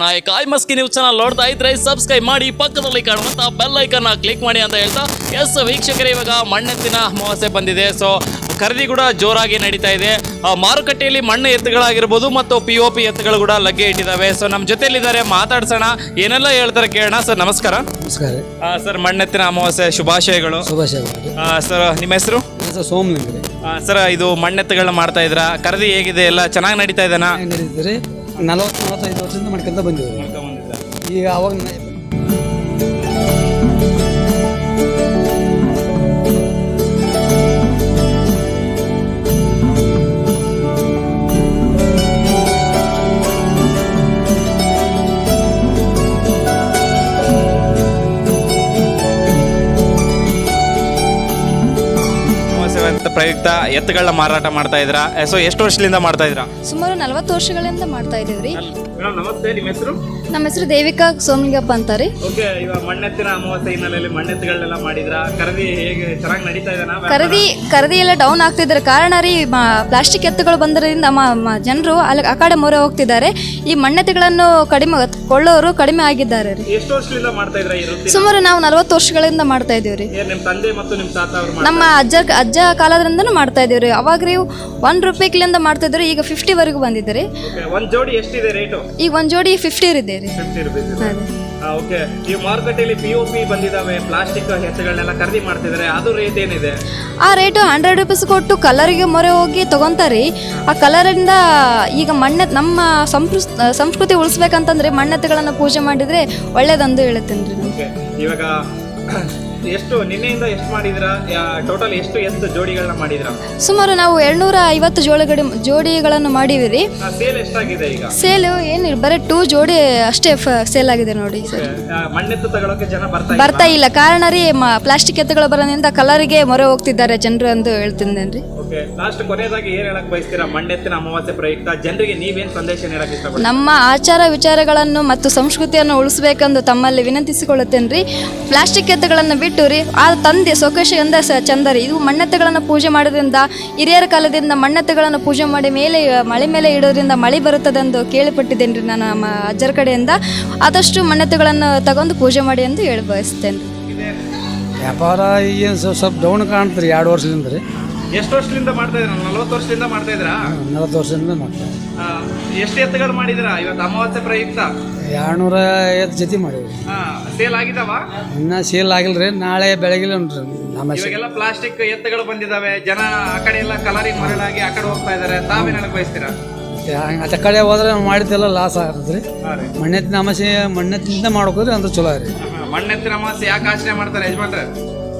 ನಾಯಕ. I Maski news channel ನೋಡ್ತಾ ಇದ್ರೆ ಸಬ್ಸ್ಕ್ರೈಬ್ ಮಾಡಿ ಪಕ್ಕದಲ್ಲಿ ಕಾಣುವಂತ ಬೆಲ್ ಐಕನ್ ಕ್ಲಿಕ್ ಮಾಡಿ ಅಂತ ಹೇಳ್ತಾ ಎಸ್ ವೀಕ್ಷಕರೇ ಇವಾಗ ಮಣ್ಣೆತ್ತಿನ ಅಮಾವಾಸ್ಯೆ ಬಂದಿದೆ. ಸೊ ಖರೀದಿ ಕೂಡ ಜೋರಾಗಿ ನಡೀತಾ ಇದೆ. ಮಾರುಕಟ್ಟೆಯಲ್ಲಿ ಮಣ್ಣು ಎತ್ತುಗಳಾಗಿರ್ಬೋದು ಮತ್ತು ಪಿ ಒ ಪಿ ಎತ್ತುಗಳು ಕೂಡ ಲಗ್ಗೆ ಇಟ್ಟಿದ್ದಾವೆ. ಸೊ ನಮ್ಮ ಜೊತೆಯಲ್ಲಿದ್ದಾರೆ ಮಾತಾಡ್ಸೋಣ. ಏನೆಲ್ಲ ಹೇಳ್ತಾರೆ ಕೇಳೋಣ. ಸರ್ ನಮಸ್ಕಾರ. ನಮಸ್ಕಾರ. ಸರ್ ಮಣ್ಣೆತ್ತಿನ ಅಮಾವಾಸ್ಯೆ ಶುಭಾಶಯಗಳು. ಶುಭಾಶಯಗಳು. ಆ, ಸರ್ ನಿಮ್ಮ ಹೆಸರು? ಹೆಸರು ಸೋಮಲಿಂಗ. ರೀ ಸರ್ ಇದು ಮಣ್ಣೆತ್ತುಗಳನ್ನ ಮಾಡ್ತಾ ಇದ್ರಾ? ಖರೀದಿ ಹೇಗಿದೆ ಎಲ್ಲ? ಚೆನ್ನಾಗಿ ನಡೀತಾ ಇದ್ದಾನೆ ನಲವತ್ತು ನಲವತ್ತೈದು ವರ್ಷದಿಂದ ಮಾಡ್ಕೊಂತ ಬಂದಿವಿ ಈಗ ಅವಾಗ ಪ್ರಯುಕ್ತ ಎತ್ತುಗಳನ್ನ ಮಾರಾಟ ಮಾಡ್ತಾ ಇದ್ರಾ ಸೊ ಎಷ್ಟು ವರ್ಷದಿಂದ ಮಾಡ್ತಾ ಇದ್ರಾ ಸುಮಾರು ನಲವತ್ತು ವರ್ಷಗಳಿಂದ ಮಾಡ್ತಾ ಇದ್ದೀವಿ ಮೇಡಮ್ ನಮಸ್ತೆ ನಿಮ್ಮ ಹೆಸರು? ನಮ್ಮ ಹೆಸರು ದೇವಿಕಾ ಸೋಮಲಿಂಗಪ್ಪ ಅಂತಾರೆ. ರೀ ಓಕೆ ಇವಾಗ ಮಣ್ಣೆತ್ತಿನ ಅಮಾವಾಸ್ಯೆ ಹಿನ್ನೆಲೆಯಲ್ಲಿ ಮಣ್ಣೆತ್ತುಗಳನ್ನೆಲ್ಲ ಮಾಡಿದ್ರಾ? ಖರೀದಿ ಹೇಗೆ ಚೆನ್ನಾಗಿ ನಡೀತಾ ಇದೆನಾ ಖರೀದಿ ಖರೀದಿ ಎಲ್ಲ ಡೌನ್ ಆಗ್ತಿದ್ದಾರೆ. ಕಾರಣ ರೀ ಪ್ಲಾಸ್ಟಿಕ್ ಎತ್ತುಗಳು ಬಂದರಿಂದ ಜನರು ಅಲ್ಲಿ ಆ ಕಡೆ ಮೊರೆ ಹೋಗ್ತಿದ್ದಾರೆ. ಈ ಮಣ್ಣೆತ್ತುಗಳನ್ನು ಕಡಿಮೆ ಕೊಳ್ಳೋರು ಕಡಿಮೆ ಆಗಿದ್ದಾರೆ ರೀ. ಎಷ್ಟು ವರ್ಷದಿಂದ ಮಾಡ್ತಾ ಇದ್ರ ಈ ವೃತ್ತಿ ಸುಮಾರು ನಾವು ನಲವತ್ತು ವರ್ಷಗಳಿಂದ ಮಾಡ್ತಾ ಇದೀವಿ ರೀ ಏನ್ ನಿಮ್ ತಂದೆ ಮತ್ತು ನಿಮ್ಮ ತಾತ ಅವರು ನಮ್ಮ ಅಜ್ಜ ಅಜ್ಜ ಕಾಲದಿಂದನೂ ಮಾಡ್ತಾ ಇದ್ದೀವಿ ರೀ ಅವಾಗ ರೀ ಒನ್ ಮಾಡ್ತಾ ಇದ್ರು ಈಗ ಫಿಫ್ಟಿವರೆಗೂ ಬಂದಿದೆ ರೀ. ಓಕೆ ಒಂದ್ ಜೋಡಿ ಎಷ್ಟಿದೆ ರೇಟು ಈಗ ಒಂದು ಜೋಡಿ ಫಿಫ್ಟಿ ಇದೆ ರೀ. Fifty rupees. ಓಕೆ ಈ ಮಾರುಕಟ್ಟೆಯಲ್ಲಿ ಪಿ ಒ ಪಿ ಬಂದಿದಾವೆ ಪ್ಲಾಸ್ಟಿಕ್ ಹೆಸರುಗಳನ್ನೆಲ್ಲ ಖರೀದಿ ಮಾಡ್ತಿದ್ದಾರೆ ಅದು ರೇಟ್ ಏನಿದೆ? ಆ ರೇಟು ಹಂಡ್ರೆಡ್ ರುಪೀಸ್ ಕೊಟ್ಟು ಕಲರಿಗೆ ಮೊರೆ ಹೋಗಿ ತಗೊಂತಾರೆ ಆ ಕಲರಿಂದ ಈಗ ಮಣ್ಣೆ ನಮ್ಮ ಸಂಸ್ಕೃ ಸಂಸ್ಕೃತಿ ಉಳಿಸ್ಬೇಕಂತಂದ್ರೆ ಮಣ್ಣೆತ್ತುಗಳನ್ನು ಪೂಜೆ ಮಾಡಿದ್ರೆ ಒಳ್ಳೇದಂದು ಹೇಳುತ್ತೇನೆ ರೀ ಇವಾಗ ಎಷ್ಟು ನಿನ್ನೆಯಿಂದ ಎಷ್ಟು ಮಾಡಿದಿರಾ? ಟೋಟಲ್ ಎಷ್ಟು ಎಷ್ಟು ಜೋಡಿಗಳನ್ನ ಮಾಡಿದಿರಾ? ಸುಮಾರು ನಾವು ಎರಡ್ನೂರ ಐವತ್ತು ಜೋಳಿಗಡಿ ಜೋಡಿಗಳನ್ನು ಮಾಡೀವಿ ರೀ ಸೇಲ್ ಎಷ್ಟಾಗಿದೆ ಈಗ? ಸೇಲ್ ಏನಿಲ್ಲ ಬರೀ ಟೂ ಜೋಡಿ ಅಷ್ಟೇ ಸೇಲ್ ಆಗಿದೆ ನೋಡಿ ಸರ್ ಮಣ್ಣೆತ್ತು ತಗೊಳಕ್ಕೆ ಜನ ಬರ್ತಾ ಬರ್ತಾ ಇಲ್ಲ. ಕಾರಣ ರೀ ಪ್ಲಾಸ್ಟಿಕ್ ಎತ್ತುಗಳು ಬರೋದ್ರಿಂದ ಕಲರಿಗೆ ಮೊರೆ ಹೋಗ್ತಿದ್ದಾರೆ ಜನರು ಅಂತ ಹೇಳ್ತಿದ್ದೇನೆ ರೀ. ಲಾಸ್ಟ್ ಕೊನೆಯದಾಗಿ ಏನ್ ಹೇಳಕ್ ಬಯಸ್ತೀರಾ? ಮಣ್ಣೆತ್ತಿನ ಅಮಾವಾಸ್ಯೆ ಪ್ರಯುಕ್ತ. ಜನರಿಗೆ ನೀವೇನ್ ಸಂದೇಶ ಹೇಳಕ್ ಇಷ್ಟಪಡ್ತೀರಾ? ನಮ್ಮ ಆಚಾರ ವಿಚಾರಗಳನ್ನು ಮತ್ತು ಸಂಸ್ಕೃತಿಯನ್ನು ಉಳಿಸಬೇಕೆಂದು ತಮ್ಮಲ್ಲಿ ವಿನಂತಿಸಿಕೊಳ್ಳುತ್ತೇನೆ ರೀ ಪ್ಲಾಸ್ಟಿಕ್ ಎತ್ತುಗಳನ್ನು ಬಿಟ್ಟು ರೀ ಆ ತಂದೆ ಸೊಕೇಶ ಎಂದ ಸ ಚಂದ ರೀ ಇದು ಮಣ್ಣೆತ್ತುಗಳನ್ನು ಪೂಜೆ ಮಾಡೋದ್ರಿಂದ ಹಿರಿಯರ ಕಾಲದಿಂದ ಮಣ್ಣೆತ್ತುಗಳನ್ನು ಪೂಜೆ ಮಾಡಿ ಮೇಲೆ ಮಳೆ ಮೇಲೆ ಇಡೋದ್ರಿಂದ ಮಳೆ ಬರುತ್ತದೆ ಎಂದು ಕೇಳಿಪಟ್ಟಿದ್ದೇನೆ ರೀ ನಾನು ನಮ್ಮ ಅಜ್ಜರ ಕಡೆಯಿಂದ. ಆದಷ್ಟು ಮಣ್ಣೆತ್ತುಗಳನ್ನು ತಗೊಂಡು ಪೂಜೆ ಮಾಡಿ ಎಂದು ಹೇಳಿ ಬಯಸ್ತೇನೆ ರೀ ವ್ಯಾಪಾರ ಏನು ಸ್ವಲ್ಪ ಡೌನ್ ಕಾಣ್ತೀರಿ ಎರಡು ವರ್ಷದಿಂದ ರೀ. ಎಷ್ಟು ವರ್ಷದಿಂದ ಮಾಡ್ತಾ ಇದ್ರ ನಲ್ವತ್ತು ವರ್ಷದಿಂದ ಮಾಡ್ತಾ ಇದ್ರಾ ನಲವತ್ತು ವರ್ಷದಿಂದ ಮಾಡ್ತಾ ಆ, ಎಷ್ಟು ಎತ್ತುಗಳು ಮಾಡಿದಿರಾ ಇವತ್ತು ಅಮಾವಾಸ್ಯೆ ಪ್ರಯುಕ್ತ? ಎರಡುನೂರ ಐವತ್ತು ಜೊತೆ ಮಾಡಿವಿ ಸೇಲ್ ಆಗಿದಾವ ಇನ್ನೂ ಸೇಲ್ ಆಗಿಲ್ಲ ರೀ ನಾಳೆ ಬೆಳಗಿಲ್ಲ ಉಂಟ್ರಿ ನಮ್ಮ ಇವಾಗೆಲ್ಲ ಪ್ಲಾಸ್ಟಿಕ್ ಎತ್ತುಗಳು ಬಂದಿದಾವೆ ಜನ ಆ ಕಡೆ ಎಲ್ಲ ಕಲರಿಂಗ್ ಮರಳಾಗಿ ಆ ಕಡೆ ಹೋಗ್ತಾ ಇದಾರೆ ತಾವೇನ್ ಹೇಳಕ್ ಬಯಸ್ತೀರಾ? ಅತ್ತ ಹಂಗೆ ಕಡೆ ಹೋದ್ರೆ ನಾವು ಮಾಡಿದ್ದೆಲ್ಲ ಲಾಸ್ ಆಗ್ತದ್ರಿ ರೀ. ಹಾ ರೀ. ಮಣ್ಣೆತ್ತಿನ ಅಮಾಸೆ ಮಣ್ಣೆತ್ತಿಂದ ಮಾಡ್ಕೋದ್ರಿ ಅಂದ್ರೆ ಚಲೋ ರೀ. ಮಣ್ಣೆತ್ತಿನ ಅಮಾವಾಸ್ಯೆ ಯಾಕೆ ಆಚರಣೆ ಮಾಡ್ತಾರೆ ಯಜಮಾನ್ರೆ?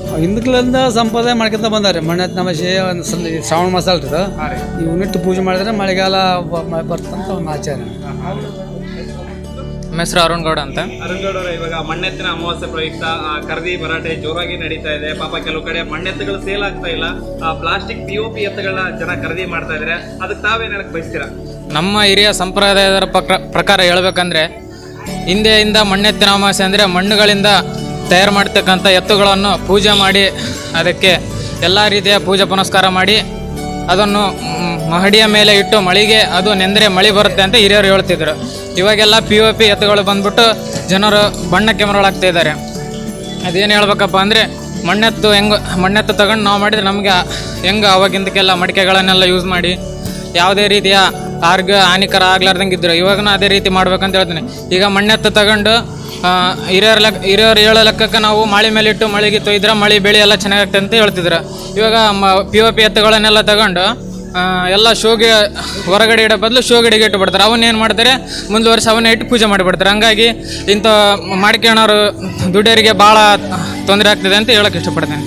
ಹಿಂದಕ್ಲಿಂದ ಸಂಪ್ರದಾಯ ಮಾಡ್ಕೊಂತ ಬಂದಾರೆ. ಮಣ್ಣೆತ್ ನಮಶೆ ಒಂದು ಸಲ ಶ್ರಾವಣ ಮಾಸ ಅಲ್ರಿ ಇದು. ರೀ. ಪೂಜೆ ಮಾಡಿದ್ರೆ ಮಳೆಗಾಲ ಬ- ಮಳೆ ಬರ್ತಂತ ಒಂದು ಆಚಾರ. ನಮ್ಮ ಹೆಸರು ಅರುಣ್ ಗೌಡ ಅಂತ. ಅರುಣ್ ಅವರ ಇವಾಗ ಮಣ್ಣೆತ್ತಿನ ಅಮಾವಾಸ್ಯೆ ಪ್ರಯುಕ್ತ ಆ, ಖರೀದಿ ಭರಾಟೆ ಜೋರಾಗಿ ನಡೀತಾ ಇದೆ. ಪಾಪ ಕೆಲವು ಕಡೆ ಮಣ್ಣೆತ್ತುಗಳು ಸೇಲ್ ಆಗ್ತಾ ಇಲ್ಲ. ಪ್ಲಾಸ್ಟಿಕ್ ಪಿ ಒ ಪಿ ಎತ್ತುಗಳನ್ನ ಜನ ಖರೀದಿ ಮಾಡ್ತಾ ಇದಾರೆ. ಅದಕ್ಕೆ ತಾವೇನ್ ಹೇಳಕ್ ಬಯಸ್ತೀರಾ? ನಮ್ಮ ಹಿರಿಯ ಸಂಪ್ರದಾಯದ ಪ್ರಕ- ಪ್ರಕಾರ ಹೇಳ್ಬೇಕಂದ್ರೆ ಹಿಂದೆಯಿಂದ ಮಣ್ಣೆತ್ತಿನ ಅಮಾವಾಸ್ಯೆ ಅಂದರೆ ಮಣ್ಣುಗಳಿಂದ ತಯಾರು ಮಾಡ್ತಕ್ಕಂಥ ಎತ್ತುಗಳನ್ನು ಪೂಜೆ ಮಾಡಿ ಅದಕ್ಕೆ ಎಲ್ಲ ರೀತಿಯ ಪೂಜೆ ಪುನಸ್ಕಾರ ಮಾಡಿ ಅದನ್ನು ಮಹಡಿಯ ಮೇಲೆ ಇಟ್ಟು ಮಳೆಗೆ ಅದು ನೆಂದರೆ ಮಳೆ ಬರುತ್ತೆ ಅಂತ ಹಿರಿಯರು ಹೇಳ್ತಿದ್ರು. ಇವಾಗೆಲ್ಲ ಪಿ ಒ ಪಿ ಎತ್ತುಗಳು ಬಂದ್ಬಿಟ್ಟು ಜನರು ಬಣ್ಣಕ್ಕೆ ಮರಳಾಗ್ತಾ ಇದ್ದಾರೆ. ಅದೇನು ಹೇಳ್ಬೇಕಪ್ಪ ಅಂದರೆ ಮಣ್ಣೆತ್ತು ಹೆಂಗೆ, ಮಣ್ಣೆತ್ತು ತಗೊಂಡು ನಾವು ಮಾಡಿದ್ರೆ ನಮಗೆ ಹೆಂಗೆ ಅವಾಗಿಂದಕ್ಕೆಲ್ಲ ಮಡಿಕೆಗಳನ್ನೆಲ್ಲ ಯೂಸ್ ಮಾಡಿ, ಯಾವುದೇ ರೀತಿಯ ಆರೋಗ್ಯ ಹಾನಿಕರ ಆಗ್ಲಾರ್ದಂಗೆ ಇದ್ದರು ಇವಾಗನೂ ಅದೇ ರೀತಿ ಮಾಡ್ಬೇಕಂತ ಹೇಳ್ತೀನಿ. ಈಗ ಮಣ್ಣೆತ್ತು ತಗೊಂಡು ಹಿರಿಯರ ಲೆಕ್ಕ, ಹಿರಿಯರು ಹೇಳೋ ಲೆಕ್ಕಕ್ಕೆ ನಾವು ಮಳೆ ಮೇಲೆ ಇಟ್ಟು ಮಳೆಗೆ ತೊಯ್ದ್ರೆ ಮಳೆ ಬೆಳೆ ಎಲ್ಲ ಚೆನ್ನಾಗತ್ತೆ ಅಂತ ಹೇಳ್ತಿದ್ರು. ಇವಾಗ ಮ ಪಿ ಒ ಪಿ ಎತ್ತುಗಳನ್ನೆಲ್ಲ ತಗೊಂಡು ಎಲ್ಲ ಶೋಗೆ ಹೊರಗಡೆ ಇಡೋ ಬದಲು ಶೋಗಡಿಗೆ ಇಟ್ಟು ಬಿಡ್ತಾರೆ ಅವನ್ನ ಏನು ಮಾಡ್ತಾರೆ? ಮುಂದುವರೆಸಿ ಅವನ್ನ ಇಟ್ಟು ಪೂಜೆ ಮಾಡಿಬಿಡ್ತಾರೆ. ಹಂಗಾಗಿ ಇಂಥ ಮಾಡ್ಕೊಳ್ಳೋರು ದುಡ್ಡರಿಗೆ ಭಾಳ ತೊಂದರೆ ಆಗ್ತಿದೆ ಅಂತ ಹೇಳೋಕೆ ಇಷ್ಟಪಡ್ತೇನೆ.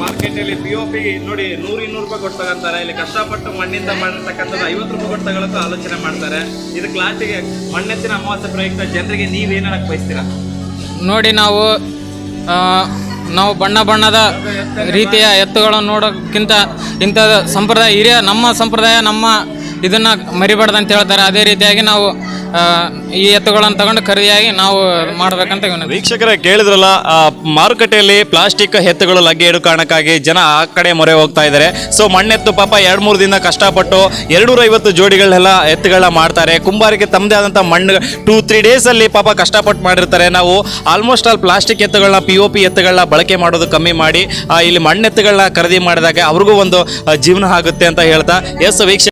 ಆ, ಇವಾಗ ಮಾರ್ಕೆಟ್ ಅಲ್ಲಿ ಪಿ ಒ ಪಿ ನೋಡಿ ನೂರು ಇನ್ನೂರು ರೂಪಾಯಿ ಕೊಟ್ಟು ತಗೊಂತಾರೆ. ಇಲ್ಲಿ ಕಷ್ಟಪಟ್ಟು ಮಣ್ಣಿಂದ ಮಾಡಿರ್ತಕ್ಕಂಥದ್ದು ಐವತ್ತು ರೂಪಾಯಿ ಕೊಟ್ಟು ತಗೊಳಕ್ಕೂ ಆಲೋಚನೆ ಮಾಡ್ತಾರೆ. ಇದಕ್ಕೆ ಲಾಸ್ಟಿಗೆ ಮಣ್ಣೆತ್ತಿನ ಅಮಾವಾಸ್ಯೆ ಪ್ರಯುಕ್ತ ಜನರಿಗೆ ನೀವು ಹೇಳಕ್ ಬಯಸ್ತೀರಾ? ನೋಡಿ ನಾವು ನಾವು ಬಣ್ಣ ಬಣ್ಣದ ರೀತಿಯ ಎತ್ತುಗಳನ್ನು ನೋಡೋಕ್ಕಿಂತ ಇಂಥ ಸಂಪ್ರದಾಯ ಹಿರಿಯ ನಮ್ಮ ಸಂಪ್ರದಾಯ ನಮ್ಮ ಇದನ್ನು ಮರಿಬಾರ್ದಂತ ಹೇಳ್ತಾರೆ. ಅದೇ ರೀತಿಯಾಗಿ ನಾವು ಈ ಎತ್ತುಗಳನ್ನು ತಗೊಂಡು ಖರೀದಿಯಾಗಿ ನಾವು ಮಾಡಬೇಕಂತ ವೀಕ್ಷಕರ ಕೇಳಿದ್ರಲ್ಲ ಮಾರುಕಟ್ಟೆಯಲ್ಲಿ ಪ್ಲಾಸ್ಟಿಕ್ ಎತ್ತುಗಳು ಲಗ್ಗೆ ಇಡೋ ಕಾರಣಕ್ಕಾಗಿ ಜನ ಆ ಕಡೆ ಮೊರೆ ಹೋಗ್ತಾ ಇದ್ದಾರೆ. ಸೊ ಮಣ್ಣೆತ್ತು ಪಾಪ ಎರಡು ಮೂರು ದಿನ ಕಷ್ಟಪಟ್ಟು ಎರಡ್ನೂರ ಐವತ್ತು ಜೋಡಿಗಳನ್ನೆಲ್ಲ ಎತ್ತುಗಳನ್ನ ಮಾಡ್ತಾರೆ. ಕುಂಬಾರಿಗೆ ತಮ್ಮದೇ ಆದಂಥ ಮಣ್ಣು ಟೂ ತ್ರೀ ಡೇಸಲ್ಲಿ ಪಾಪ ಕಷ್ಟಪಟ್ಟು ಮಾಡಿರ್ತಾರೆ. ನಾವು ಆಲ್ಮೋಸ್ಟ್ ಆಲ್ ಪ್ಲಾಸ್ಟಿಕ್ ಎತ್ತುಗಳನ್ನ ಪಿ ಒ ಪಿ ಎತ್ತುಗಳನ್ನ ಬಳಕೆ ಮಾಡೋದು ಕಮ್ಮಿ ಮಾಡಿ ಇಲ್ಲಿ ಮಣ್ಣೆತ್ತುಗಳನ್ನ ಖರೀದಿ ಮಾಡಿದಾಗ ಅವ್ರಿಗೂ ಒಂದು ಜೀವನ ಆಗುತ್ತೆ ಅಂತ ಹೇಳ್ತಾ. ಎಸ್ ವೀಕ್ಷಕ